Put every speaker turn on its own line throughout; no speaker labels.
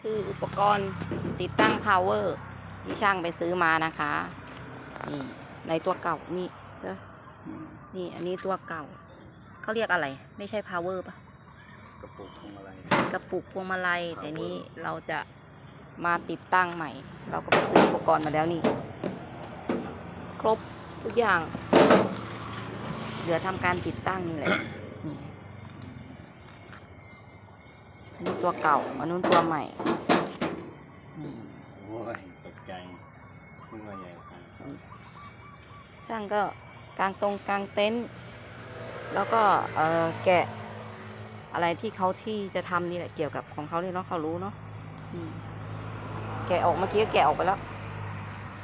คืออุปกรณ์ติดตั้ง power ที่ช่างไปซื้อมานะคะ นี่ในตัวเก่านี่เด้อนี่อันนี้ตัวเก่า เขาเรียกอะไร ไม่ใช่ power ปะ
กระปุกพวงมาลัย
กระปุกพวงมาลัย แต่นี้เราจะมาติดตั้งใหม่ เราก็ไปซื้ออุปกรณ์มาแล้วนี่ ครบทุกอย่าง เหลือทำการติดตั้งนี่แหละ นี่อันนี้ตัวเก่าอันนู้นตัวใหม่นี่
โอ้ยตกใจนึกว่าใหญ่กว่ากัน
ช่างก็กางตรงกางเต็นท์แล้วก็เออแกะอะไรที่เขาที่จะทำนี่แหละเกี่ยวกับของเขาเนี่ยเนาะเขารู้เนาะอืมแกะออกเมื่อกี้ก็แกะออกไปแล้ว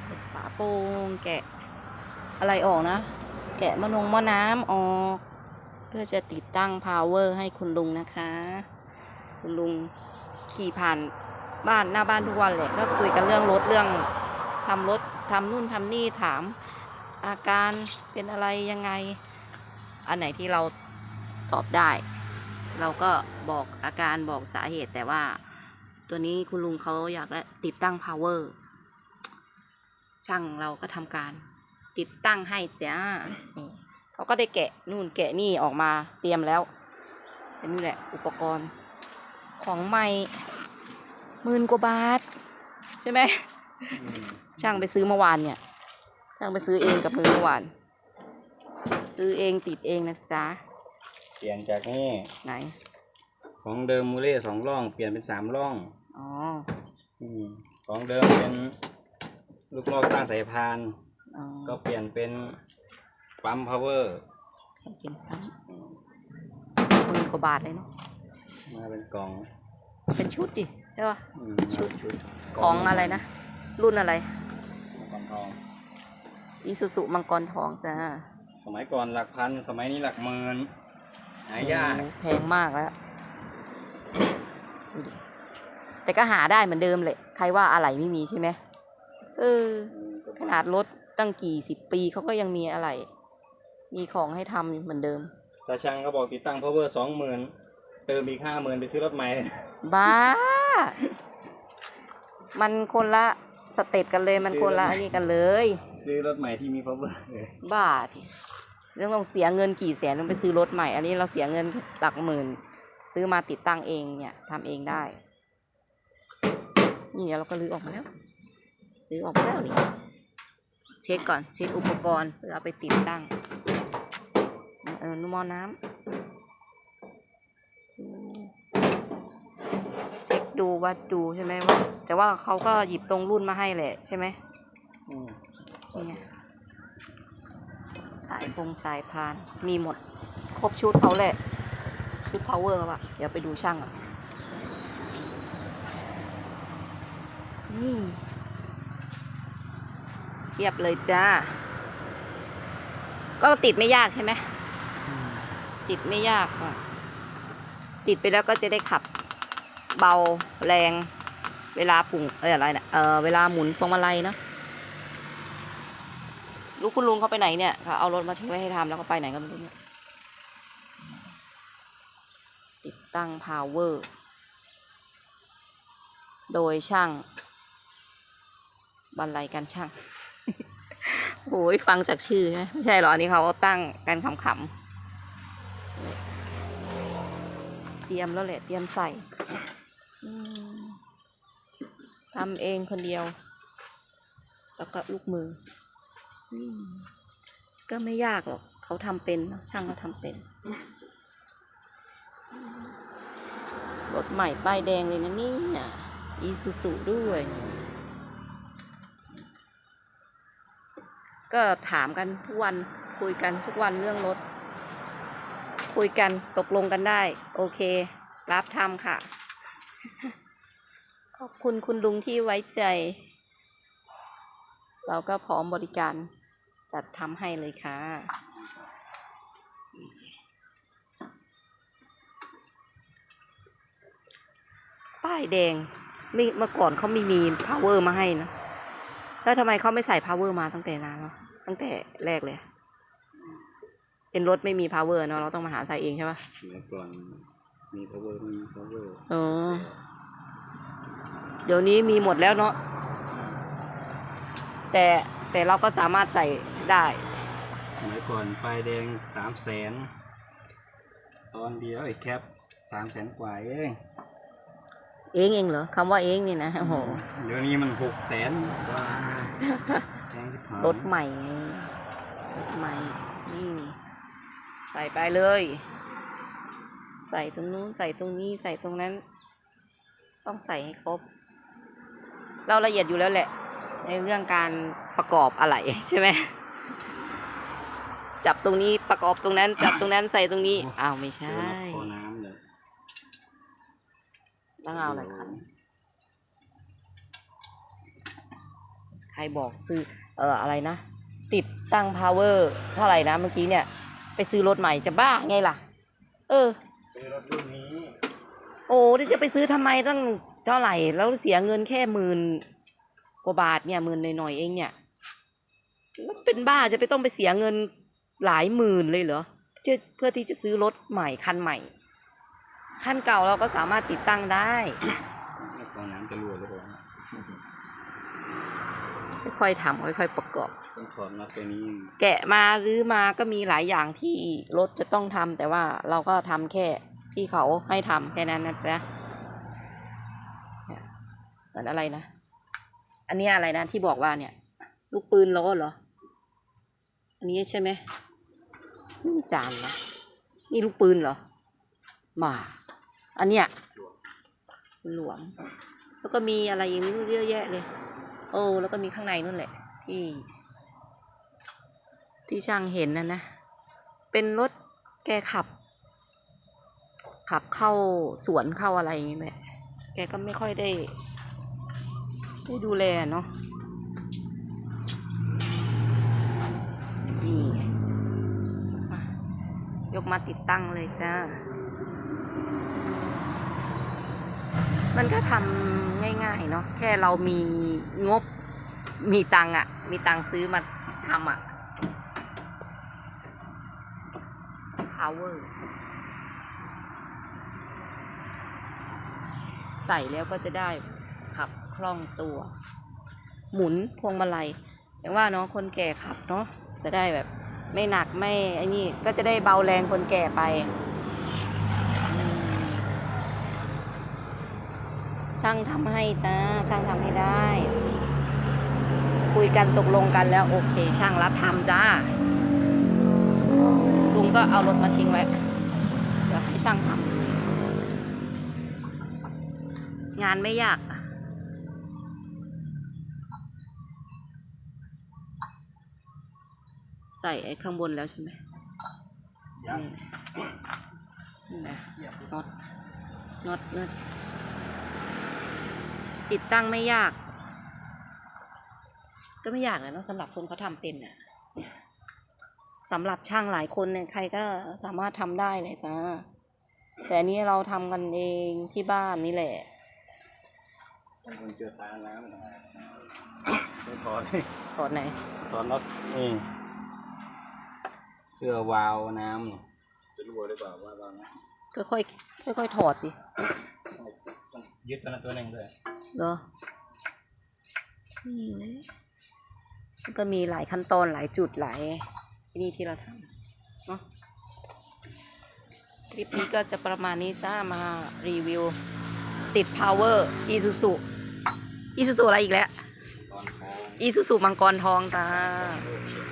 เปิดฝาโปรงแกะอะไรออกนะ แกะมะนงมะน้ำออก เพื่อจะติดตั้ง power ให้คุณลุงนะคะ คุณลุงขี่ผ่านบ้านหน้าบ้านทุกวันแหละก็คุยกันเรื่องรถเรื่องทำรถทำนู่นทำนี่ถาม อาการเป็นอะไรยังไง อันไหนที่เราตอบได้ เราก็บอกอาการบอกสาเหตุแต่ว่า ตัวนี้คุณลุงเขาอยากติดตั้ง power ช่างเราก็ทำการติดตั้งให้จ้าเขาก็ได้แกะนู่นแกะนี่ออกมาเตรียมแล้วนี่แหละอุปกรณ์ ของใหม่หมื่นกว่าบาท ใช่ไหม
อืม
ช่างไปซื้อเมื่อวานเนี่ย ช่างไปซื้อเองกับมือเมื่อวาน ซื้อเองติดเองนะจ๊ะ
เปลี่ยนจากนี่
ไหน
ของเดิมมูเล่สองร่อง เปลี่ยนเป็นสามร่อง
อ๋อ
อืมของเดิมเป็นลูกลอกตั้งสายพาน
อ๋อ
ก็เปลี่ยนเป็นปั๊มพาวเวอร์
กินครับหมื่นกว่าบาทเลยเนาะ
มาเป็นกล่อง
เป็นชุดดิใช่ป่ะ
อืม
ชุด
ชุด
ของอะไรนะ รุ่นอะไร
กล่องทอง
อีซูซุมังกรทองจ้า
สมัยก่อนหลักพัน สมัยนี้หลักหมื่นหายาก
โอ้โหแพงมากแล้วดูดิแต่ก็หาได้เหมือนเดิมเลยใครว่าอะไรไม่มีใช่ไหมเออ
อืมก็
ขนาดรถตั้งกี่สิบปีเขาก็ยังมีอะไร มีของให้ทำเหมือนเดิม
ตาช่างก็บอกติดตั้งพาวเวอร์สองหมื่น เติมอีกห้าหมื่นไปซื้อรถใหม่
บ้า มันคนละสเต็ปกันเลยมันคนละอันนี้กันเลย
ซื้อรถใหม่ที่มีพาวเวอร์
บ้าทีเรื่องต้องเสียเงินกี่แสนต้องไปซื้อรถใหม่ อันนี้เราเสียเงินหลักหมื่น ซื้อมาติดตั้งเองเนี่ยทำเองได้ นี่เดี๋ยวเราก็ลื้อออกมาแล้วลื้อออกมาแล้วนี่เช็คก่อนเช็คอุปกรณ์เพื่อเอาไปติดตั้งเออนุมอน้ำอืมเช็ค ดูวัดดูใช่ไหมว่าแต่ว่าเขาก็หยิบตรงรุ่นมาให้แหละใช่ไหม
อืม
นี่ไงสายพงสายพานมีหมด ครบชุดเขาแหละ ชุด power ป่ะเดี๋ยวไปดูช่างอะนี่เทียบเลยจ้า ก็ติดไม่ยากใช่ไหม ติดไม่ยากอะ ติดไปแล้วก็จะได้ขับ เบาแรงเวลาปุ่งเอออะไรนะเออเวลาหมุนพวงมาลัยเนาะลูกคุณลุงเขาไปไหนเนี่ยเขาเอารถมาทิ้งไว้ให้ทำแล้วก็ไปไหนก็ไม่รู้เนี่ยติดตั้ง power โดยช่างบรรลัยการช่างโอ้ยฟังจากชื่อใช่ไหมไม่ใช่หรอ อันนี้เขาตั้งกันขำๆ เตรียมแล้วแหละ เตรียมใส่ ทำเองคนเดียว แล้วก็ลูกมืออมก็ไม่ยากหรอก เขาทำเป็นช่างเขาทำเป็น รถใหม่ป้ายแดงเลยนะนี่อีซูซูด้วย ก็ถามกันทุกวันคุยกันทุกวันเรื่องรถ คุยกันตกลงกันได้ โอเค รับทำค่ะ ขอบคุณคุณลุงที่ไว้ใจ เราก็พร้อมบริการจัดทำให้เลยค่ะ ป้ายแดงไม่เมื่อก่อนเขาไม่มี power มาให้นะ แล้วทำไมเขาไม่ใส่ power มาตั้งแต่นานแล้ว ตั้งแต่แรกเลย เป็นรถไม่มี power เนอะเราต้องมาหาใส่เองใช่ปะ
สมัยก่อน มีพาวเวอร์มีพาวเวอร์
อ๋อ เดี๋ยวนี้มีหมดแล้วเนาะ แต่แต่เราก็สามารถใส่ได้
สมัยก่อนไฟแดงสามแสน ตอนเดียวไอ้แคปสามแสนกว่าเอง
เองเองเหรอคำว่าเองนี่นะโอ้โห
เดี๋ยวนี้มันหกแสนกว่าแพงที่ผ่าน
รถใหม่ไงรถใหม่ นี่ ใส่ไปเลย ใส่ตรงนู้นใส่ตรงนี้ใส่ตรงนั้น ต้องใส่ให้ครบ เราละเอียดอยู่แล้วแหละ ในเรื่องการประกอบอะไรใช่ไหมจับตรงนี้ประกอบตรงนั้น จับตรงนั้นใส่ตรงนี้อ้าวไม่
เจ
ใช่
อคอน้ำเลย
ต้องเอาอะไรคันใครบอกซื้อเอ่ออะไรนะ ติดตั้ง power เท่าไหร่นะเมื่อกี้เนี่ย ไปซื้อรถใหม่จะบ้าไงล่ะ เออ
ซื้อรถรุ่นนี้
โอ้เดี๋ยวจะไปซื้อทำไมตั้งเท่าไหร่ แล้วเสียเงินแค่หมื่นกว่าบาทเนี่ยหมื่นหน่อยๆเองเนี่ยแล้วเป็นบ้าจะไปต้องไปเสียเงินหลายหมื่นเลยเหรอเพื่อเพื่อที่จะซื้อรถใหม่คันใหม่ คันเก่าเราก็สามารถติดตั้งได้
คอน้ำจะรั่วหรือเปล่า
ค่อยๆทำค่อยๆประกอบ
ต้องถอดน็อตตัวนี้
แกะมาหรือมาก็มีหลายอย่างที่รถจะต้องทำแต่ว่าเราก็ทำแค่ ที่เขาให้ทำแค่นั้นนะจ๊ะเหมือนอะไรนะ อันนี้อะไรนะที่บอกว่าเนี่ย ลูกปืนล้อเหรอ อันนี้ใช่ไหมนี่จานนะนี่ลูกปืนเหรอ มา อันเนี้ยหลวมแล้วก็มีอะไรอย่างนี้เยอะแยะเลย โอ้แล้วก็มีข้างในนู่นแหละ ที่ ที่ช่างเห็นนะนะ เป็นรถแกขับ ขับเข้าสวนเข้าอะไรอย่างนี้แหละแกก็ไม่ค่อยได้ได้ดูแลเนาะนี่ยกมาติดตั้งเลยจ้า มันก็ทำง่ายๆเนาะแค่เรามีงบมีตังอะมีตังซื้อมาทำอะ power ใส่แล้วก็จะได้ขับคล่องตัว หมุนพวงมาลัยอย่างว่าเนาะคนแก่ขับเนาะจะได้แบบไม่หนักไม่ไอ้นี่ก็จะได้เบาแรงคนแก่ไป ช่างทำให้จ้าช่างทำให้ได้ คุยกันตกลงกันแล้วโอเค ช่างรับทำจ้าลุงก็เอารถมาทิ้งไว้ เดี๋ยวให้ช่างทำ งานไม่ยากอะใส่ไอ้ข้างบนแล้วใช่ไหม
ยัง
นี่นี่นะน็อตน็อตน็อตติดตั้งไม่ยาก ก็ไม่ยากเลยเนาะสำหรับคนเขาทำเป็นอะสำหรับช่างหลายคนเนี่ยใครก็สามารถทำได้เลยจ้าแต่อันนี้เราทำกันเองที่บ้านนี่แหละ
บางคนเจอตาน้ำไม่ถอด
ถอดไหน
ถอดน็อตนี่เสื้อวาล์วน้ำนี่จะรั่วหรือเปล่าว่าบ้างนะ
ก็ค่อยค่อยๆถอดดิ
ต้องยึดตัวนั้นตัวหนึ่งเลย
เหรอนี่เลยมันก็มีหลายขั้นตอนหลายจุดหลายนี่ที่เราทำเนาะคลิปนี้ก็จะประมาณนี้จ้ามารีวิว ติด power Isuzu Isuzu อะไรอีกแล้ว
ตอนคอ
Isuzu มังกรทองจ้า
เ